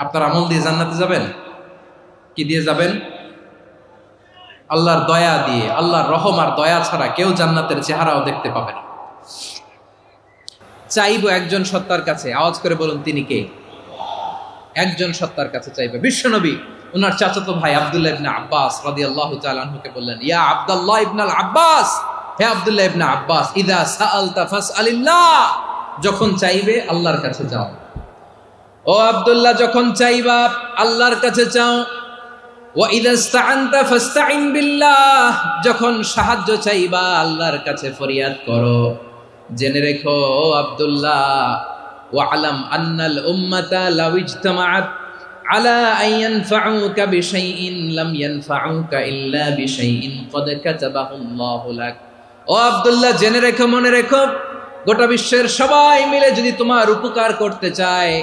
আপনার আমল দিয়ে জান্নাতে যাবেন? কি দিয়ে যাবেন? আল্লাহর দয়া দিয়ে, আল্লাহর রহম আর দয়া ছাড়া কেউ জান্নাতের চেহারাও দেখতে পাবে না। চাইব একজন সত্তার কাছে। আওয়াজ করে বলুন, তিনি কে? একজন সত্তার কাছে চাইবে। বিশ্বনবী ওনার চাচাতো ভাই আব্দুল্লাহ ইবনে আব্বাস রাদিয়াল্লাহু তাআলা আনহুকে বললেন, ইয়া আব্দুল্লাহ ইবনে আল আব্বাস, হে আব্দুল্লাহ ইবনা আব্বাস, ইদা সাআলতা ফাসআলিল্লাহ, যখন চাইবে আল্লাহর কাছে যাও। ও আবদুল্লাহ, যখন চাইবা, আল্লাহর কাছে চাও। যখন সাহায্য চাইবা, আল্লাহর কাছে ফরিয়াদ করো। জেনে রেখো, ও আলাম আলা ও আব্দুল্লাহ, জেনে রেখো, মনে রেখো, গোটা বিশ্বের সবাই মিলে যদি তোমার উপকার করতে চায়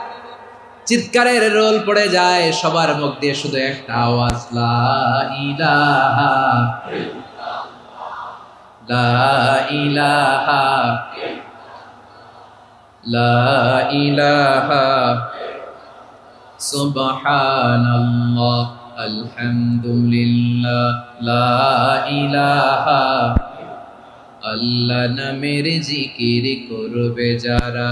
চিৎকারের রোল পড়ে যায়, সবার মুখ দিয়ে শুধু একটা আওয়াজ, লা লা ইলাহা লা ইলাহা আল্লাহ নামের জিকির করবে যারা।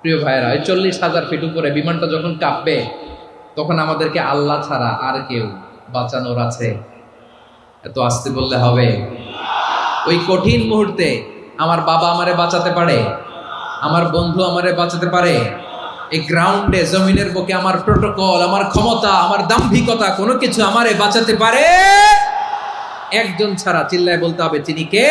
প্রিয় ভাইয়েরা ওই চল্লিশ হাজার ফিট উপরে বিমানটা যখন কাঁপবে, তখন আমাদেরকে আল্লাহ ছাড়া আর কেউ বাঁচানোর আছে। এত আসতে বললে হবে। ওই কঠিন মুহূর্তে আমার বাবা আমারে বাঁচাতে পারে, আমার বন্ধু আমারে বাঁচাতে পারে, এই গ্রাউন্ডে জমিনের বুকে আমার প্রোটোকল আমার ক্ষমতা, আমার দাম্ভিকতা, কোনো কিছু আমারে বাঁচাতে পারে? একজন ছাড়া চিল্লায় বলতে হবে, তিনি কে?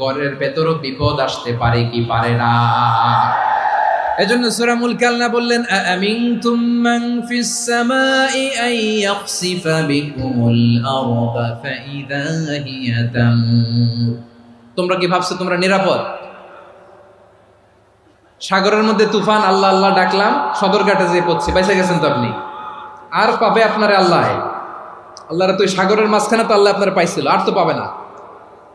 ঘরের ভেতরও বিপদ আসতে পারে কি পারে না। এজন্য সূরা মুলক আল্লাহ বললেন আমিনতুম মান ফিস সামাই আন ইয়াখসিফা বিকুমুল আরদা ফাইদা হিয়া তামুর। তোমরা কি ভাবছ তোমরা নিরাপদ? সাগরের মধ্যে তুফান, আল্লাহ আল্লাহ ডাকলাম সদরঘাটে যেয়ে পড়ছে বেঁচে গেছেন তো আপনি? আর পাবে আপনারে আল্লাহ। আল্লাহরে তো সাগরের মাঝখানে তো আল্লাহ আপনারে পাইছিল, আর তো পাবে না।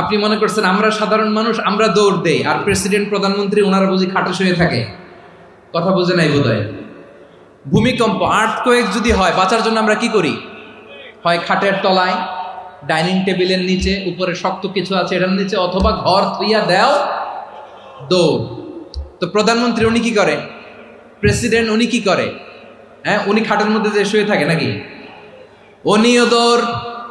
আপনি মনে করছেন আমরা সাধারণ মানুষ, আমরা দৌড় দেই, আর প্রেসিডেন্ট, প্রধানমন্ত্রী ওনারা বুঝি খাটো শুয়ে থাকে। কথা বুঝে নাই বোধ ভূমিকম্প আর্থ কয়েক যদি হয়, বাঁচার জন্য আমরা কি করি? হয় খাটের তলায়, ডাইনিং টেবিলের নিচে, উপরে শক্ত কিছু আছে এটার নিচে, অথবা ঘর থুইয়া দেও, দৌড়। তো প্রধানমন্ত্রী উনি কি করে? প্রেসিডেন্ট উনি কি করে? হ্যাঁ উনি খাটের মধ্যে যে শুয়ে থাকে নাকি? উনিও দৌড়।